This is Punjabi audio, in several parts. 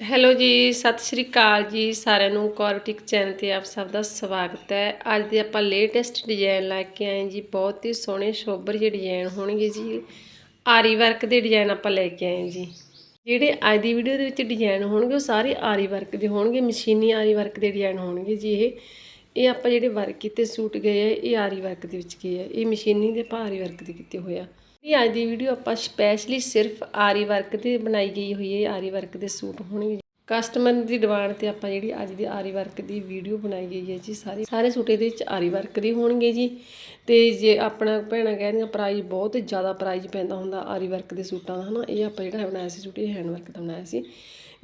ਹੈਲੋ ਜੀ, ਸਤਿ ਸ਼੍ਰੀ ਅਕਾਲ ਜੀ ਸਾਰਿਆਂ ਨੂੰ। ਕੌਰਟਿਕ ਚੈਨਲ ਤੇ ਆਪ ਸਭ ਦਾ ਸਵਾਗਤ ਹੈ। ਅੱਜ ਦੇ ਆਪਾਂ ਲੇਟੈਸਟ ਡਿਜ਼ਾਈਨ ਲੈ ਕੇ ਆਏ ਜੀ। ਬਹੁਤ ਹੀ ਸੋਹਣੇ ਸੋਬਰ ਜਿਹੇ ਡਿਜ਼ਾਈਨ ਹੋਣਗੇ ਜੀ। ਆਰੀ ਵਰਕ ਦੇ ਡਿਜ਼ਾਈਨ ਆਪਾਂ ਲੈ ਕੇ ਆਏ ਜੀ। ਜਿਹੜੇ ਅੱਜ ਦੀ ਵੀਡੀਓ ਦੇ ਵਿੱਚ ਡਿਜ਼ਾਈਨ ਹੋਣਗੇ, ਉਹ ਸਾਰੇ ਆਰੀ ਵਰਕ ਦੇ ਹੋਣਗੇ। ਮਸ਼ੀਨੀ ਆਰੀ ਵਰਕ ਦੇ ਡਿਜ਼ਾਈਨ ਹੋਣਗੇ ਜੀ ਇਹ। ਇਹ ਆਪਾਂ ਜਿਹੜੇ ਵਰਕ ਕੀਤੇ, ਸੂਟ ਗਏ ਆ, ਇਹ ਆਰੀ ਵਰਕ ਦੇ ਵਿੱਚ ਗਏ ਆ। ਇਹ ਮਸ਼ੀਨੀ ਦੇ ਆਪਾਂ ਆਰੀ ਵਰਕ ਦੇ ਕੀਤੇ ਹੋਇਆ ਇਹ ਅੱਜ ਦੀ ਵੀਡੀਓ ਆਪਾਂ ਸਪੈਸ਼ਲੀ ਸਿਰਫ ਆਰੀ ਵਰਕ ਤੇ ਬਣਾਈ ਗਈ ਹੋਈ ਹੈ, ਆਰੀ ਵਰਕ ਦੇ ਸੂਟ ਹੋਣਗੇ। ਕਸਟਮਰ ਦੀ ਡਿਮਾਂਡ ਤੇ ਆਪਾਂ ਜਿਹੜੀ ਅੱਜ ਦੀ ਆਰੀ ਵਰਕ ਦੀ ਵੀਡੀਓ ਬਣਾਈ ਗਈ ਹੈ ਜੀ, ਸਾਰੇ ਸਾਰੇ ਸੂਟ ਇਹਦੇ ਵਿੱਚ ਆਰੀ ਵਰਕ ਦੇ ਹੋਣਗੇ ਜੀ। ਤੇ ਜੇ ਆਪਣਾ ਭੈਣਾਂ ਕਹਿੰਦੀਆਂ ਪ੍ਰਾਈਸ ਬਹੁਤ ਜ਼ਿਆਦਾ ਪ੍ਰਾਈਸ ਪੈਂਦਾ ਹੁੰਦਾ ਆਰੀ ਵਰਕ ਦੇ ਸੂਟਾਂ ਦਾ, ਹਨਾ? ਇਹ ਆਪਾਂ ਜਿਹੜਾ ਬਣਾਇਆ ਸੀ ਸੂਟ, ਇਹ ਹੈਂਡ ਵਰਕ ਦਾ ਬਣਾਇਆ ਸੀ।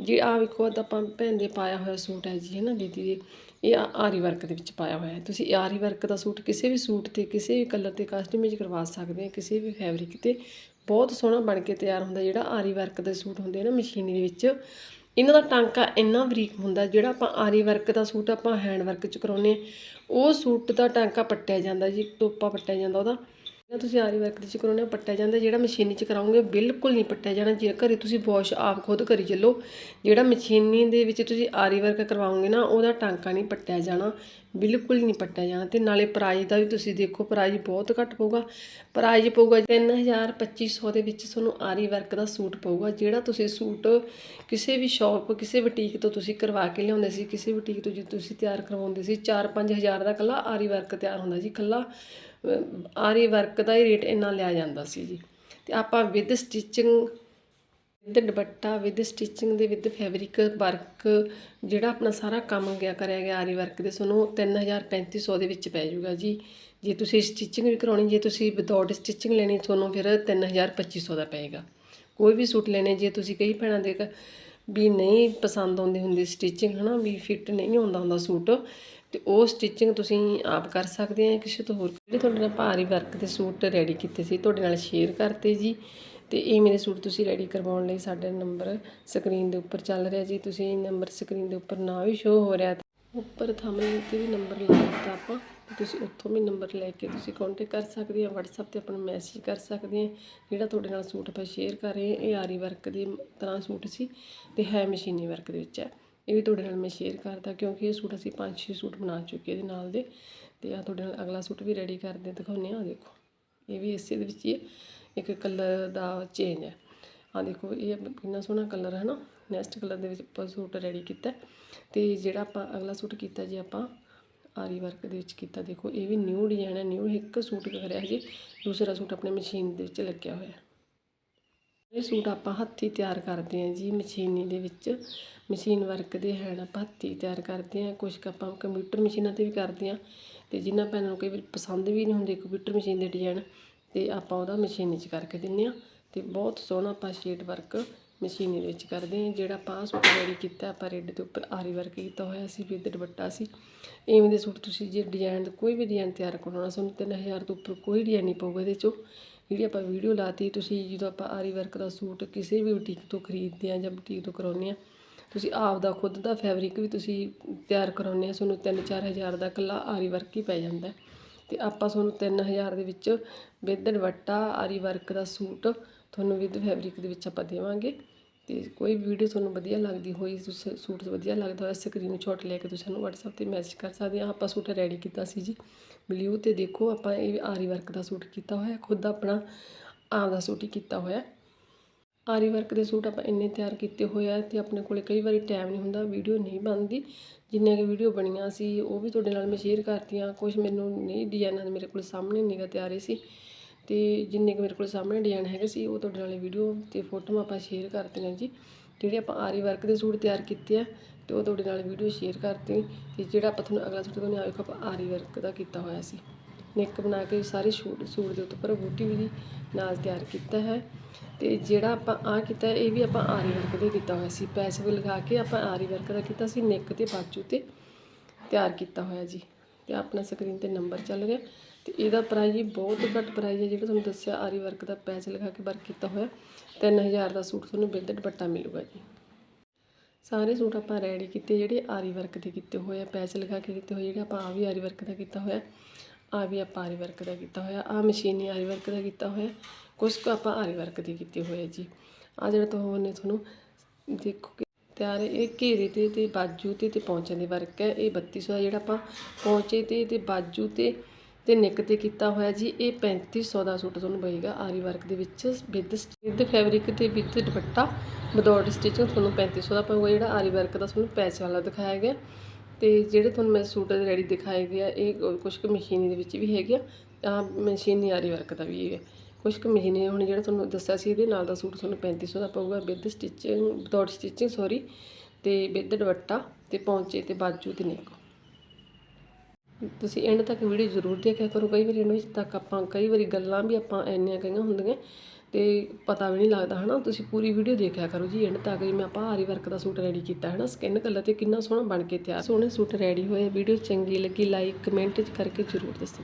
ਜੀ ਆ ਵੇਖੋ ਤਾਂ ਆਪਾਂ ਭੈਣ ਦੇ ਪਾਇਆ ਹੋਇਆ ਸੂਟ ਹੈ ਜੀ ਹੈ ਨਾ ਦੀਦੀ ਦੇ। ਇਹ ਆਰੀ ਵਰਕ ਦੇ ਵਿੱਚ ਪਾਇਆ ਹੋਇਆ ਹੈ। ਤੁਸੀਂ ਆਰੀ ਵਰਕ ਦਾ ਸੂਟ ਕਿਸੇ ਵੀ ਸੂਟ ਤੇ, ਕਿਸੇ ਵੀ ਕਲਰ ਤੇ ਕਸਟਮਾਈਜ਼ ਕਰਵਾ ਸਕਦੇ ਆ ਕਿਸੇ ਵੀ ਫੈਬਰਿਕ ਤੇ। ਬਹੁਤ ਸੋਹਣਾ ਬਣ ਕੇ ਤਿਆਰ ਹੁੰਦਾ ਜਿਹੜਾ ਆਰੀ ਵਰਕ ਦੇ ਸੂਟ ਹੁੰਦੇ ਆ ਨਾ ਮਸ਼ੀਨੀ ਦੇ ਵਿੱਚ। ਇਹਨਾਂ ਦਾ ਟਾਂਕਾ ਇੰਨਾ ਬਰੀਕ ਹੁੰਦਾ ਜਿਹੜਾ ਆਪਾਂ ਆਰੀ ਵਰਕ ਦਾ ਸੂਟ ਆਪਾਂ ਹੈਂਡ ਵਰਕ ਚ ਕਰਾਉਨੇ ਆ, ਉਹ ਸੂਟ ਦਾ ਟਾਂਕਾ ਪੱਟਿਆ ਜਾਂਦਾ ਜੀ ਟੋਪਾ ਪੱਟਿਆ ਜਾਂਦਾ ਉਹਦਾ। ਜਿਹੜਾ ਤੁਸੀਂ ਆਰੀ ਵਰਕ ਦੇ ਚ ਕਰਾਉਨੇ ਹੋ, ਪੱਟਿਆ ਜਾਂਦਾ, ਜਿਹੜਾ ਮਸ਼ੀਨੀ ਚ ਕਰਾਉਂਗੇ ਬਿਲਕੁਲ ਨਹੀਂ ਪੱਟਿਆ ਜਾਣਾ, ਜੇ ਘਰੇ ਤੁਸੀਂ ਵਾਸ਼ ਆਪ ਖੁਦ ਕਰੀ ਚੱਲੋ। ਜਿਹੜਾ ਮਸ਼ੀਨੀ ਦੇ ਵਿੱਚ ਤੁਸੀਂ ਆਰੀ ਵਰਕ ਕਰਵਾਓਗੇ ਨਾ, ਉਹਦਾ ਟਾਂਕਾ ਨਹੀਂ ਪੱਟਿਆ ਜਾਣਾ, ਬਿਲਕੁਲ ਨਹੀਂ ਪੱਟਿਆ ਜਾਣਾ। ਤੇ ਨਾਲੇ ਪ੍ਰਾਈਜ਼ ਦਾ ਵੀ ਤੁਸੀਂ ਦੇਖੋ ਪ੍ਰਾਈਜ਼ ਬਹੁਤ ਘੱਟ ਪਊਗਾ। ਪ੍ਰਾਈਜ਼ ਪਊਗਾ 3000 2500 ਦੇ ਵਿੱਚ ਤੁਹਾਨੂੰ ਆਰੀ ਵਰਕ ਦਾ ਸੂਟ ਪਊਗਾ, ਜਿਹੜਾ ਤੁਸੀਂ ਸੂਟ ਕਿਸੇ ਵੀ ਸ਼ਾਪ ਕਿਸੇ ਬੁਟੀਕ ਤੋਂ ਤੁਸੀਂ ਕਰਵਾ ਕੇ ਲਿਆਉਂਦੇ ਸੀ, ਕਿਸੇ ਬੁਟੀਕ ਤੋਂ ਜੇ ਤੁਸੀਂ ਤਿਆਰ ਕਰਵਾਉਂਦੇ ਸੀ 4-5000 ਦਾ ਕੱਲਾ ਆਰੀ ਵਰਕ ਤਿਆਰ ਹੁੰਦਾ ਸੀ ਕੱਲਾ ਆਰੀ ਵਰਕ ਦਾ ਹੀ ਰੇਟ ਇੰਨਾ ਲਿਆ ਜਾਂਦਾ ਸੀ ਜੀ। ਤੇ ਆਪਾਂ with stitching with dupatta with stitching ਦੇ ਵਿਦ ਫੈਬਰਿਕ ਵਰਕ ਜਿਹੜਾ ਆਪਣਾ ਸਾਰਾ ਕੰਮ ਗਿਆ ਕਰਿਆ ਗਿਆ ਆਰੀ ਵਰਕ ਦੇ ਤੁਹਾਨੂੰ 3000 3500 ਦੇ ਵਿੱਚ ਪੈ ਜਾਊਗਾ ਜੀ। ਜੇ ਤੁਸੀਂ ਸਟਿਚਿੰਗ ਵੀ ਕਰਾਉਣੀ, ਜੇ ਤੁਸੀਂ ਵਿਦਆਊਟ ਸਟਿਚਿੰਗ ਲੈਣੀ, ਤੁਹਾਨੂੰ ਫਿਰ 3000 2500 ਦਾ ਪਏਗਾ। ਕੋਈ ਵੀ ਸੂਟ ਲੈਣੇ, ਜੇ ਤੁਸੀਂ ਕਈ ਭੈਣਾਂ ਦੇ ਵੀ ਨਹੀਂ ਪਸੰਦ ਆਉਂਦੀ ਹੁੰਦੀ ਸਟਿਚਿੰਗ ਹਨਾ, ਵੀ ਫਿੱਟ ਨਹੀਂ ਆਉਂਦਾ ਹੁੰਦਾ ਸੂਟ ਤੇ ਉਹ ਸਟਿਚਿੰਗ ਤੁਸੀਂ ਆਪ ਕਰ ਸਕਦੇ ਆ। ਕਿਸੇ ਤੋਂ ਹੋਰ ਜਿਹੜੇ ਤੁਹਾਡੇ ਨਾਲ ਭਾਰੀ ਵਰਕ ਦੇ ਸੂਟ ਰੈਡੀ ਕੀਤੇ ਸੀ, ਤੁਹਾਡੇ ਨਾਲ ਸ਼ੇਅਰ ਕਰਤੇ ਜੀ। ਤੇ ਇਹ ਮੇਰੇ ਸੂਟ ਤੁਸੀਂ ਰੈਡੀ ਕਰਵਾਉਣ ਲਈ ਸਾਡਾ ਨੰਬਰ ਸਕਰੀਨ ਦੇ ਉੱਪਰ ਚੱਲ ਰਿਹਾ ਜੀ। ਤੁਸੀਂ ਇਹ ਨੰਬਰ ਸਕਰੀਨ ਦੇ ਉੱਪਰ ਨਾ ਵੀ ਸ਼ੋ ਹੋ ਰਿਹਾ ਤਾਂ ਉੱਪਰ ਥੰਬਨੇਲ ਤੇ ਵੀ ਨੰਬਰ ਲਾ ਦਿੱਤਾ ਆਪਾਂ। ਤੁਸੀਂ ਉੱਥੋਂ ਵੀ ਨੰਬਰ ਲੈ ਕੇ ਤੁਸੀਂ ਕੰਟੈਕਟ ਕਰ ਸਕਦੇ ਆ। WhatsApp ਤੇ ਆਪਣਾ ਮੈਸੇਜ ਕਰ ਸਕਦੇ ਆ। ਜਿਹੜਾ ਤੁਹਾਡੇ ਨਾਲ ਸੂਟ ਆਪਾਂ ਸ਼ੇਅਰ ਕਰ ਰਹੇ ਹਾਂ ਇਹ ਆਰੀ ਵਰਕ ਦੀ ਤਰ੍ਹਾਂ ਸੂਟ ਸੀ ਤੇ ਹੈ ਮਸ਼ੀਨੀ ਵਰਕ ਦੇ ਵਿੱਚ ਹੈ। ਇਹ ਵੀ ਤੁਹਾਡੇ ਨਾਲ ਮੈਂ ਸ਼ੇਅਰ ਕਰਦਾ ਕਿਉਂਕਿ ਇਹ ਸੂਟ ਅਸੀਂ ਪੰਜ ਛੇ ਸੂਟ ਬਣਾ ਚੁੱਕੇ ਇਹਦੇ ਨਾਲ ਦੇ ਤੇ ਆ ਤੁਹਾਡੇ ਨਾਲ ਅਗਲਾ ਸੂਟ ਵੀ ਰੈਡੀ ਕਰਦੇ ਦਿਖਾਉਂਦੇ ਆ ਦੇਖੋ। ਇਹ ਵੀ ਇਸੇ ਦੇ ਵਿੱਚ ਹੀ ਹੈ, ਇੱਕ ਕਲਰ ਦਾ ਚੇਂਜ ਹੈ। ਆ ਦੇਖੋ, ਇਹ ਕਿੰਨਾ ਸੋਹਣਾ ਕਲਰ ਹੈ ਨਾ ਨੈਕਸਟ ਕਲਰ ਦੇ ਵਿੱਚ ਆਪਾਂ ਸੂਟ ਰੈਡੀ ਕੀਤਾ ਤੇ ਜਿਹੜਾ ਆਪਾਂ ਅਗਲਾ ਸੂਟ ਕੀਤਾ ਜੀ ਆਪਾਂ, ਆਰੀ ਵਰਕ ਦੇ ਵਿੱਚ ਕੀਤਾ, ਦੇਖੋ, ਇਹ ਵੀ ਨਿਊ ਡਿਜ਼ਾਈਨ ਹੈ ਨਿਊ ਇੱਕ ਸੂਟ ਕਰਿਆ ਜੀ ਦੂਸਰਾ ਸੂਟ ਆਪਣੇ ਮਸ਼ੀਨ ਦੇ ਵਿੱਚ ਲੱਗਿਆ ਹੋਇਆ ਇਹ ਸੂਟ ਆਪਾਂ ਹੱਥੀਂ ਤਿਆਰ ਕਰਦੇ ਹਾਂ ਜੀ ਮਸ਼ੀਨੀ ਦੇ ਵਿੱਚ। ਮਸ਼ੀਨ ਵਰਕ ਦੇ ਹੈਂਡ ਆਪਾਂ ਹੱਥੀਂ ਤਿਆਰ ਕਰਦੇ ਹਾਂ। ਕੁਝ ਕੁ ਆਪਾਂ ਕੰਪਿਊਟਰ ਮਸ਼ੀਨਾਂ ਤੇ ਵੀ ਕਰਦੇ ਹਾਂ ਅਤੇ ਜਿਨ੍ਹਾਂ ਭੈਣਾਂ ਨੂੰ ਕਈ ਵਾਰ ਪਸੰਦ ਵੀ ਨਹੀਂ ਹੁੰਦੇ ਕੰਪਿਊਟਰ ਮਸ਼ੀਨ ਦੇ ਡਿਜ਼ਾਈਨ ਅਤੇ ਆਪਾਂ ਉਹਦਾ ਮਸ਼ੀਨੀ 'ਚ ਕਰਕੇ ਦਿੰਦੇ ਹਾਂ ਅਤੇ ਬਹੁਤ ਸੋਹਣਾ ਆਪਾਂ ਸ਼ੀਟ ਵਰਕ ਮਸ਼ੀਨੀ ਦੇ ਵਿੱਚ ਕਰਦੇ ਹਾਂ। ਜਿਹੜਾ ਆਪਾਂ ਆਹ ਸੂਟ ਰੈਡੀ ਕੀਤਾ, ਆਪਾਂ ਰੈਡ ਦੇ ਉੱਪਰ ਆਰੀ ਵਰਕ ਕੀਤਾ ਹੋਇਆ ਸੀ, ਵਿਦ ਦੁਪੱਟਾ ਸੀ। ਇਵੇਂ ਦੇ ਸੂਟ ਤੁਸੀਂ ਜੇ ਡਿਜ਼ਾਈਨ ਕੋਈ ਵੀ ਡਿਜ਼ਾਈਨ ਤਿਆਰ ਕਰਵਾਉਣਾ ਤੁਹਾਨੂੰ 3000 ਤੋਂ ਉੱਪਰ ਕੋਈ ਡਿਜ਼ਾਈਨ ਨਹੀਂ ਪਊਗਾ ਇਹਦੇ 'ਚੋਂ। ਜਿਹੜੀ ਆਪਾਂ ਵੀਡੀਓ ਲਾਤੀ, ਤੁਸੀਂ ਜਦੋਂ ਆਪਾਂ ਆਰੀ ਵਰਕ ਦਾ ਸੂਟ ਕਿਸੇ ਵੀ ਬੁਟੀਕ ਤੋਂ ਖਰੀਦਦੇ ਆ ਜਾਂ ਬੁਟੀਕ ਤੋਂ ਕਰਾਉਂਦੇ ਆ, ਤੁਸੀਂ ਆਪ ਦਾ ਖੁਦ ਦਾ ਫੈਬਰਿਕ ਵੀ ਤੁਸੀਂ ਤਿਆਰ ਕਰਾਉਂਦੇ ਆ, ਤੁਹਾਨੂੰ 3-4000 ਦਾ ਇਕੱਲਾ ਆਰੀ ਵਰਕ ਹੀ ਪੈ ਜਾਂਦਾ ਹੈ। ਤੇ ਆਪਾਂ ਤੁਹਾਨੂੰ 3000 ਦੇ ਵਿੱਚ ਵਿਦ ਦੁਪੱਟਾ ਆਰੀ ਵਰਕ ਦਾ ਸੂਟ ਤੁਹਾਨੂੰ ਵਿਦ ਫੈਬਰਿਕ ਦੇ ਵਿੱਚ ਆਪਾਂ ਦੇਵਾਂਗੇ ਅਤੇ ਕੋਈ ਵੀ ਵੀਡੀਓ ਤੁਹਾਨੂੰ ਵਧੀਆ ਲੱਗਦੀ ਹੋਈ, ਤੁਸੀਂ ਸੂਟ ਵਧੀਆ ਲੱਗਦਾ ਹੋਇਆ ਸਕਰੀਨਸ਼ਾਟ ਲੈ ਕੇ ਤੁਸੀਂ ਸਾਨੂੰ WhatsApp ਤੇ ਮੈਸੇਜ ਕਰ ਸਕਦੇ ਆ। ਆਪਾਂ ਸੂਟ ਰੈਡੀ ਕੀਤਾ ਸੀ ਜੀ ਬਲਿਊ ਤੇ ਦੇਖੋ, ਆਪਾਂ ਇਹ ਆਰੀ ਵਰਕ ਦਾ ਸੂਟ ਕੀਤਾ ਹੋਇਆ, ਖੁਦ ਆਪਣਾ ਆਪ ਦਾ ਸੂਟ ਹੀ ਕੀਤਾ ਹੋਇਆ। ਆਰੀ ਵਰਕ ਦੇ ਸੂਟ ਆਪਾਂ ਇੰਨੇ ਤਿਆਰ ਕੀਤੇ ਹੋਏ ਆ ਤੇ ਆਪਣੇ ਕੋਲੇ ਕਈ ਵਾਰੀ ਟਾਈਮ ਨਹੀਂ ਹੁੰਦਾ ਵੀਡੀਓ ਨਹੀਂ ਬਣਦੀ। ਜਿੰਨੀਆਂ ਕਿ ਵੀਡੀਓ ਬਣੀਆਂ ਸੀ, ਉਹ ਵੀ ਤੁਹਾਡੇ ਨਾਲ ਮੈਂ ਸ਼ੇਅਰ ਕਰਤੀਆਂ ਕੁਝ ਮੈਨੂੰ ਨਹੀਂ ਡਿਜ਼ਾਈਨਾਂ ਮੇਰੇ ਕੋਲ ਸਾਹਮਣੇ ਨਿਗਾ ਤਿਆਰੇ ਸੀ। ਤੇ ਜਿੰਨੇ ਕੁ ਮੇਰੇ ਕੋਲ ਸਾਹਮਣੇ ਡਿਜ਼ਾਈਨ ਹੈਗੇ ਸੀ, ਉਹ ਤੁਹਾਡੇ ਨਾਲ ਵੀਡੀਓ ਤੇ ਫੋਟੋਆਂ ਆਪਾਂ ਸ਼ੇਅਰ ਕਰਤੀਆਂ ਜੀ। ਜਿਹੜੇ ਆਪਾਂ ਆਰੀ ਵਰਕ ਦੇ ਸੂਟ ਤਿਆਰ ਕੀਤੇ ਆ, ਤੇ ਉਹ ਤੁਹਾਡੇ ਨਾਲ ਵੀਡੀਓ ਸ਼ੇਅਰ ਕਰਤੀ ਤੇ ਜਿਹੜਾ ਆਪਾਂ ਤੁਹਾਨੂੰ ਅਗਲਾ ਸੂਟ ਦਿਖਾਉਂਦੇ ਆ ਵੇਖੋ ਆਪਾਂ ਆਰੀ ਵਰਕ ਦਾ ਕੀਤਾ ਹੋਇਆ ਸੀ। ਨੈਕ ਬਣਾ ਕੇ ਸਾਰੇ ਸੂਟ ਸੂਟ ਦੇ ਉੱਪਰ ਬੂਟੀ ਵੀ ਨਾਲ ਤਿਆਰ ਕੀਤਾ ਹੈ। ਤੇ ਜਿਹੜਾ ਆਪਾਂ ਆ ਕੀਤਾ, ਇਹ ਵੀ ਆਪਾਂ ਆਰੀ ਵਰਕ ਦੇ ਕੀਤਾ ਹੋਇਆ ਸੀ। ਪੈਸੇ ਵੀ ਲਗਾ ਕੇ ਆਪਾਂ ਆਰੀ ਵਰਕ ਦਾ ਕੀਤਾ ਸੀ, ਨੈਕ ਤੇ ਬਾਜੂ ਤੇ ਤਿਆਰ ਕੀਤਾ ਹੋਇਆ ਜੀ। ਤੇ ਆਪਣਾ ਸਕਰੀਨ ਤੇ ਨੰਬਰ ਚੱਲ ਰਿਹਾ। ਤੇ ਇਹਦਾ ਪ੍ਰਾਈਜ਼ ਜੀ ਬਹੁਤ ਘੱਟ ਪ੍ਰਾਈਜ਼ ਹੈ ਜਿਹੜਾ ਤੁਹਾਨੂੰ ਦੱਸਿਆ, ਆਰੀ ਵਰਕ ਦਾ ਪੈਸੇ ਲਗਾ ਕੇ ਵਰਕ ਕੀਤਾ ਹੋਇਆ। 3000 ਦਾ ਸੂਟ ਤੁਹਾਨੂੰ ਬਿਲ ਦੁਪੱਟਾ ਮਿਲੂਗਾ ਜੀ। ਸਾਰੇ ਸੂਟ ਆਪਾਂ ਰੈਡੀ ਕੀਤੇ, ਜਿਹੜੇ ਆਰੀ ਵਰਕ ਦੇ ਕੀਤੇ ਹੋਏ ਆ, ਪੈਸੇ ਲਗਾ ਕੇ ਕੀਤੇ ਹੋਏ, ਜਿਹੜੇ ਆਪਾਂ ਆ ਵੀ ਆਰੀ ਵਰਕ ਦਾ ਕੀਤਾ ਹੋਇਆ ਆ ਵੀ ਆਪਾਂ ਆਰੀ ਵਰਕ ਦਾ ਕੀਤਾ ਹੋਇਆ ਆ ਮਸ਼ੀਨੀ ਆਰੀ ਵਰਕ ਦਾ ਕੀਤਾ ਹੋਇਆ ਕੁਝ ਕੁ ਆਪਾਂ ਆਰੀ ਵਰਕ ਦੇ ਕੀਤੇ ਹੋਏ ਜੀ। ਆ ਜਿਹੜਾ ਤੁਹਾਨੂੰ ਤੁਹਾਨੂੰ ਦੇਖੋ ਕਿ ਤਿਆਰ ਹੈ, ਇਹ ਘੇਰੇ ਤੇ ਤੇ ਬਾਜੂ ਤੇ ਤੇ ਪੌਂਚੇ ਦੇ ਵਰਕ ਹੈ, ਇਹ 3200 ਦਾ ਜਿਹੜਾ ਆਪਾਂ ਪਹੁੰਚੇ ਤੇ ਤੇ ਬਾਜੂ ਤੇ ਤੇ ਨਿੱਕ ਤੇ ਕੀਤਾ ਹੋਇਆ ਜੀ, ਇਹ 3500 ਦਾ ਸੂਟ ਤੁਹਾਨੂੰ ਪਏਗਾ ਆਰੀ ਵਰਕ ਦੇ ਵਿੱਚ, ਵਿਦ ਵਿਦ ਫੈਬਰਿਕ ਤੇ ਵਿਦ ਦੁਪੱਟਾ ਵਿਦਆਊਟ ਸਟਿਚਿੰਗ ਤੁਹਾਨੂੰ 3500 ਦਾ ਪਊਗਾ, ਜਿਹੜਾ ਆਰੀ ਵਰਕ ਦਾ ਤੁਹਾਨੂੰ ਪੈਚ ਵਾਲਾ ਦਿਖਾਇਆ ਗਿਆ। ਤੇ ਜਿਹੜੇ ਤੁਹਾਨੂੰ ਮੈਂ ਸੂਟ ਰੈਡੀ ਦਿਖਾਏ ਗਿਆ ਇਹ ਕੁਝ ਕੁ ਮਸ਼ੀਨੀ ਦੇ ਵਿੱਚ ਵੀ ਹੈਗੇ ਆ ਮਸ਼ੀਨੀ ਆਰੀ ਵਰਕ ਦਾ ਵੀ ਹੈ ਕੁਝ ਕੁ ਮਹੀਨੇ ਹੁਣ ਜਿਹੜਾ ਤੁਹਾਨੂੰ ਦੱਸਿਆ ਸੀ, ਇਹਦੇ ਨਾਲ ਦਾ ਸੂਟ ਤੁਹਾਨੂੰ 3500 ਦਾ ਪਊਗਾ, with stitching without stitching sorry ਤੇ ਵਿਦ ਦੁਪੱਟਾ, ਤੇ ਪੌਂਚੇ ਤੇ ਬਾਜੂ ਤੇ ਨੇਕ। ਤੁਸੀਂ ਐਂਡ ਤੱਕ ਵੀਡੀਓ ਜ਼ਰੂਰ ਦੇਖਿਆ ਕਰੋ। ਕਈ ਵਾਰੀ ਐਂਡ ਵਿੱਚ ਤੱਕ ਆਪਾਂ, ਕਈ ਵਾਰੀ ਗੱਲਾਂ ਵੀ ਆਪਾਂ ਇੰਨੀਆਂ ਕਹੀਆਂ ਹੁੰਦੀਆਂ ਤੇ ਪਤਾ ਵੀ ਨਹੀਂ ਲੱਗਦਾ, ਹਨਾ? ਤੁਸੀਂ ਪੂਰੀ ਵੀਡੀਓ ਦੇਖਿਆ ਕਰੋ ਜੀ ਐਂਡ ਤੱਕ। ਮੈਂ ਆਪਾਂ ਆਰੀ ਵਰਕ ਦਾ ਸੂਟ ਰੈਡੀ ਕੀਤਾ ਹੈ ਨਾ ਸਕਿਨ ਕਲਰ ਤੇ ਕਿੰਨਾ ਸੋਹਣਾ ਬਣ ਕੇ ਤਿਆਰ। ਸੋਹਣੇ ਸੂਟ ਰੈਡੀ ਹੋਏ ਵੀਡੀਓ ਚੰਗੀ ਲੱਗੀ ਲਾਈਕ ਕਮੈਂਟ ਕਰਕੇ ਜ਼ਰੂਰ ਦੱਸੋ।